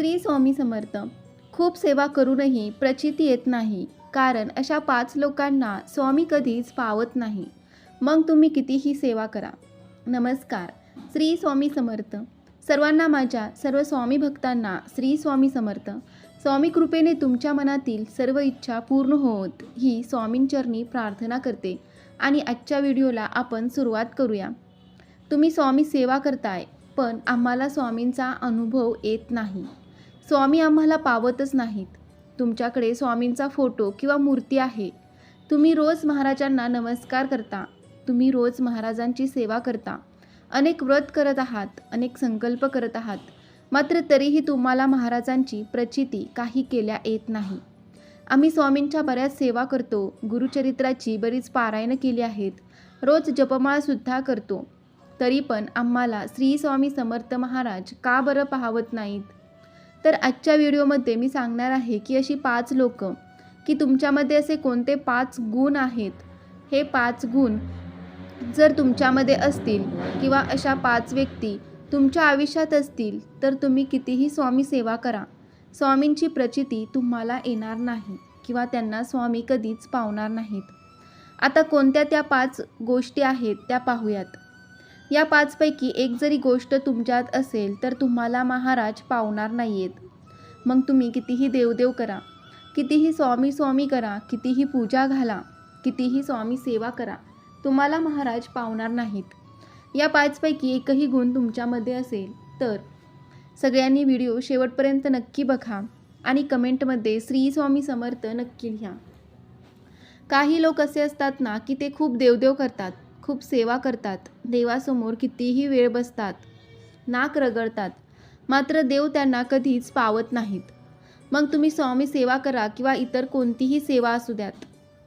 श्री स्वामी समर्थ. खूप सेवा करूनही प्रचिती येत नाही कारण अशा पाच लोकांना स्वामी कधीच पावत नाही. मग तुम्ही कितीही सेवा करा. नमस्कार. श्री स्वामी समर्थ. सर्वांना माझ्या सर्व स्वामी भक्तांना श्री स्वामी समर्थ. स्वामी कृपेने तुमच्या मनातील सर्व इच्छा पूर्ण होत ही स्वामींचरणी प्रार्थना करते. आणि आजच्या व्हिडिओला आपण सुरुवात करूया. तुम्ही स्वामी सेवा करताय पण आम्हाला स्वामींचा अनुभव येत नाही. स्वामी आम्हाला पावतच नाहीत. तुमच्याकडे स्वामींचा फोटो किंवा मूर्ती आहे. तुम्ही रोज महाराजांना नमस्कार करता. तुम्ही रोज महाराजांची सेवा करता. अनेक व्रत करत आहात अनेक संकल्प करत आहात. मात्र तरीही तुम्हाला महाराजांची प्रचिती काही केल्या येत नाही. आम्ही स्वामींच्या बऱ्याच सेवा करतो गुरुचरित्राची बरीच पारायणं केली आहेत. रोज जपमाळसुद्धा करतो. तरी पण आम्हाला श्री स्वामी समर्थ महाराज का बरं पाहवत नाहीत? तर आजच्या व्हिडिओमध्ये मी सांगणार आहे की अशी पाच लोक की तुमच्यामध्ये असे कोणते पाच गुण आहेत? हे पाच गुण जर तुमच्यामध्ये असतील किंवा अशा पाच व्यक्ती तुमच्या आयुष्यात असतील तर तुम्ही कितीही स्वामी सेवा करा. स्वामींची प्रचिती तुम्हाला येणार नाही किंवा त्यांना स्वामी कधीच पावणार नाहीत. आता कोणत्या त्या पाच गोष्टी आहेत त्या पाहूयात. या पाचपैकी एक जरी गोष्ट तुमच्यात असेल तर तुम्हाला महाराज पावणार नाही आहेत मग तुम्ही कितीही देवदेव करा कितीही स्वामी स्वामी करा कितीही पूजा घाला कितीही स्वामी सेवा करा तुम्हाला महाराज पावणार नाहीत. या पाचपैकी एकही गुण तुमच्यामध्ये असेल तर सगळ्यांनी व्हिडिओ शेवटपर्यंत नक्की बघा आणि कमेंटमध्ये श्री स्वामी समर्थ नक्की लिहा. काही लोक असे असतात ना की ते खूप देवदेव करतात. खूप सेवा करतात. देवासमोर कितीही वेळ बसतात. नाक रगडतात. मात्र देव त्यांना कधीच पावत नाहीत. मग तुम्ही स्वामी सेवा करा किंवा इतर कोणतीही सेवा असू द्यात.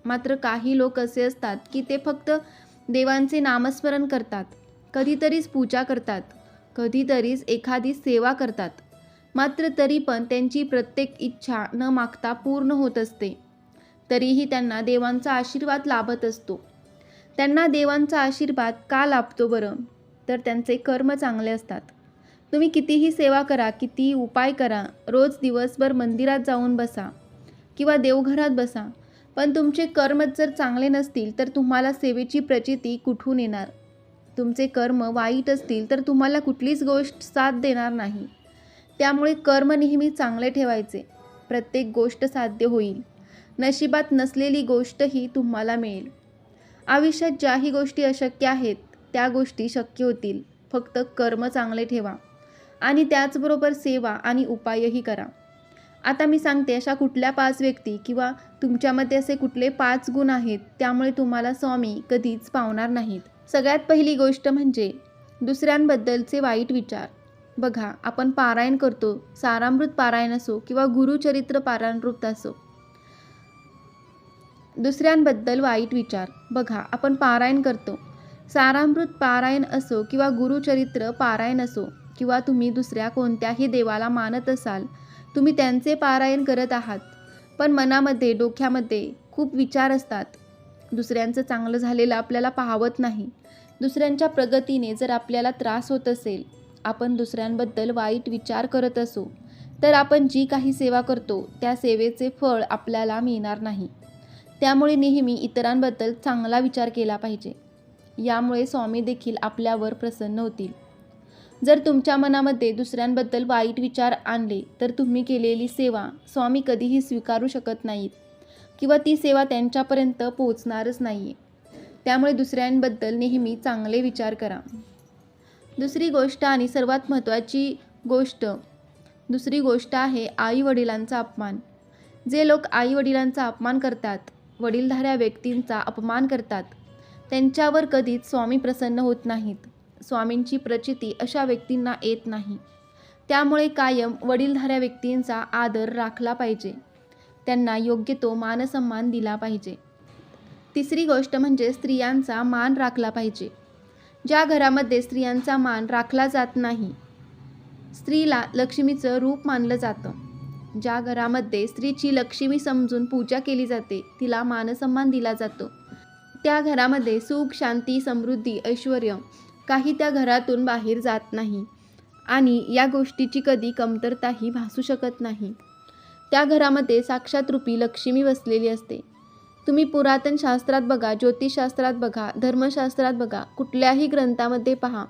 मात्र काही लोक असे असतात की ते फक्त देवांचे नामस्मरण करतात. कधीतरीच पूजा करतात. कधीतरीच एखादी सेवा करतात. मात्र तरी पण त्यांची प्रत्येक इच्छा न मागता पूर्ण होत असते. तरीही त्यांना देवांचा आशीर्वाद लाभत असतो. त्यांना देवांचा आशीर्वाद का लाभतो बरं? तर त्यांचे कर्म चांगले असतात. तुम्ही कितीही सेवा करा कितीही उपाय करा रोज दिवसभर मंदिरात जाऊन बसा किंवा देवघरात बसा. पण तुमचे कर्मच जर चांगले नसतील तर तुम्हाला सेवेची प्रचिती कुठून येणार? तुमचे कर्म वाईट असतील तर तुम्हाला कुठलीच गोष्ट साथ देणार नाही. त्यामुळे कर्म नेहमी चांगले ठेवायचे. प्रत्येक गोष्ट साध्य होईल. नशिबात नसलेली गोष्टही तुम्हाला मिळेल. आयुष्यात ज्याही गोष्टी अशक्य आहेत त्या गोष्टी शक्य होतील. फक्त कर्म चांगले ठेवा आणि त्याचबरोबर सेवा आणि उपायही करा. आता मी सांगते अशा कुठल्या पाच व्यक्ती किंवा तुमच्यामध्ये असे कुठले पाच गुण आहेत त्यामुळे तुम्हाला स्वामी कधीच पावणार नाहीत. सगळ्यात पहिली गोष्ट म्हणजे दुसऱ्यांबद्दलचे वाईट विचार. बघा आपण पारायण करतो सारामृत पारायण असो किंवा गुरुचरित्र पारायणरूप असो दुसऱ्यांबद्दल वाईट विचार. बघा आपण पारायण करतो. सारामृत पारायण असो किंवा गुरुचरित्र पारायण असो किंवा तुम्ही दुसऱ्या कोणत्याही देवाला मानत असाल तुम्ही त्यांचे पारायण करत आहात. पण मनामध्ये डोक्यामध्ये खूप विचार असतात. दुसऱ्यांचं चांगलं झालेलं आपल्याला पाहवत नाही. दुसऱ्यांच्या प्रगतीने जर आपल्याला त्रास होत असेल आपण दुसऱ्यांबद्दल वाईट विचार करत असो तर आपण जी काही सेवा करतो त्या सेवेचे फळ आपल्याला मिळणार नाही. त्यामुळे नेहमी इतरांबद्दल चांगला विचार केला पाहिजे. यामुळे स्वामी देखील आपल्यावर प्रसन्न होतील. जर तुमच्या मनामध्ये दुसऱ्यांबद्दल वाईट विचार आणले तर तुम्ही केलेली सेवा स्वामी कधीही स्वीकारू शकत नाहीत किंवा ती सेवा त्यांच्यापर्यंत पोहोचणारच नाही आहे त्यामुळे दुसऱ्यांबद्दल नेहमी चांगले विचार करा. दुसरी गोष्ट आणि सर्वात महत्त्वाची गोष्ट दुसरी गोष्ट आहे आई वडिलांचा अपमान. जे लोक आई वडिलांचा अपमान करतात वडीलधाऱ्या व्यक्तींचा अपमान करतात. त्यांच्यावर कधीच स्वामी प्रसन्न होत नाहीत. स्वामींची प्रचिती अशा व्यक्तींना येत नाही. त्यामुळे कायम वडीलधाऱ्या व्यक्तींचा आदर राखला पाहिजे. त्यांना योग्य तो मानसन्मान दिला पाहिजे. तिसरी गोष्ट म्हणजे स्त्रियांचा मान राखला पाहिजे. ज्या घरामध्ये स्त्रियांचा मान राखला जात नाही स्त्रीला लक्ष्मीचं रूप मानलं जातं. ज्या घरामध्ये स्त्रीची लक्ष्मी समजून पूजा केली जाते तिला मानसन्मान दिला जातो. त्या घरामध्ये सुख शांती समृद्धी ऐश्वर काही त्या घरातून बाहेर जात नाही आणि या गोष्टीची कधी कमतरताही भासू शकत नाही. त्या घरामध्ये साक्षात रूपी लक्ष्मी बसलेली असते. तुम्ही पुरातन शास्त्रात बघा ज्योतिषशास्त्रात बघा धर्मशास्त्रात बघा कुठल्याही ग्रंथामध्ये पहा.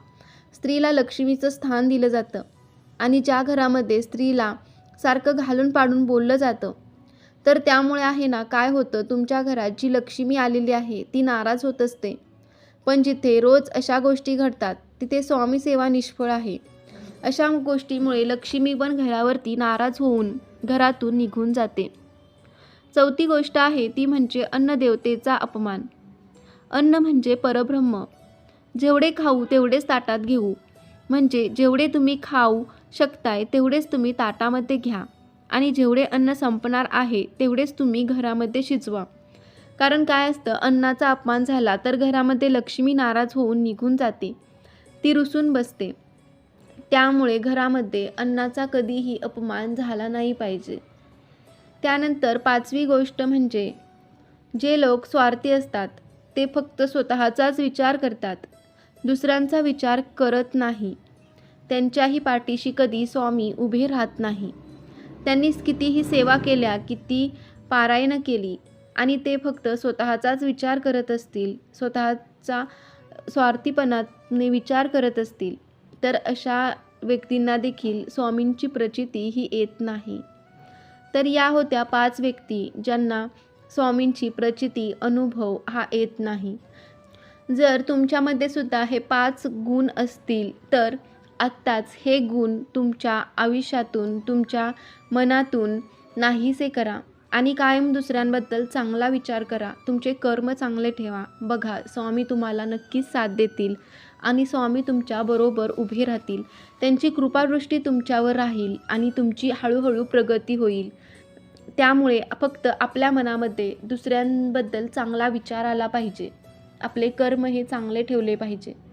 स्त्रीला लक्ष्मीचं स्थान दिलं जातं आणि ज्या घरामध्ये स्त्रीला सारखं घालून पाडून बोललं जातं. तर त्यामुळे आहे ना काय होतं? तुमच्या घरात जी लक्ष्मी आलेली आहे ती नाराज होत असते. पण जिथे रोज अशा गोष्टी घडतात तिथे स्वामी सेवा निष्फळ आहे. अशा गोष्टीमुळे लक्ष्मी पण घरावरती नाराज होऊन घरातून निघून जाते. चौथी गोष्ट आहे ती म्हणजे अन्नदेवतेचा अपमान. अन्न म्हणजे परब्रह्म. जेवढे खाऊ तेवढेच ताटात घेऊ. म्हणजे जेवढे तुम्ही खाऊ शकताय तेवढेच तुम्ही ताटामध्ये घ्या. आणि जेवढे अन्न संपणार आहे तेवढेच तुम्ही घरामध्ये शिजवा. कारण काय असतं अन्नाचा अपमान झाला तर घरामध्ये लक्ष्मी नाराज होऊन निघून जाते. ती रुसून बसते. त्यामुळे घरामध्ये अन्नाचा कधीही अपमान झाला नाही पाहिजे. त्यानंतर पाचवी गोष्ट म्हणजे जे लोक स्वार्थी असतात ते फक्त स्वतःचाच विचार करतात. दुसऱ्यांचा विचार करत नाही. त्यांच्याही पाठीशी कधी स्वामी उभे राहत नाही. त्यांनी कितीही सेवा केल्या किती पारायणं केली आणि ते फक्त स्वतःचाच विचार करत असतील स्वतःचा स्वार्थीपणाने विचार करत असतील तर अशा व्यक्तींना देखील स्वामींची प्रचिती ही येत नाही. तर या होत्या पाच व्यक्ती ज्यांना स्वामींची प्रचिती अनुभव हा येत नाही. जर तुमच्यामध्ये सुद्धा हे पाच गुण असतील तर आत्ताच हे गुण तुमच्या आयुष्यातून तुमच्या मनातून नाहीसे करा आणि कायम दुसऱ्यांबद्दल चांगला विचार करा. तुमचे कर्म चांगले ठेवा. बघा स्वामी तुम्हाला नक्कीच साथ देतील आणि स्वामी तुमच्याबरोबर उभे राहतील. त्यांची कृपादृष्टी तुमच्यावर राहील आणि तुमची हळूहळू प्रगती होईल. त्यामुळे फक्त आपल्या मनामध्ये दुसऱ्यांबद्दल चांगला विचार आला पाहिजे. आपले कर्म हे चांगले ठेवले पाहिजे.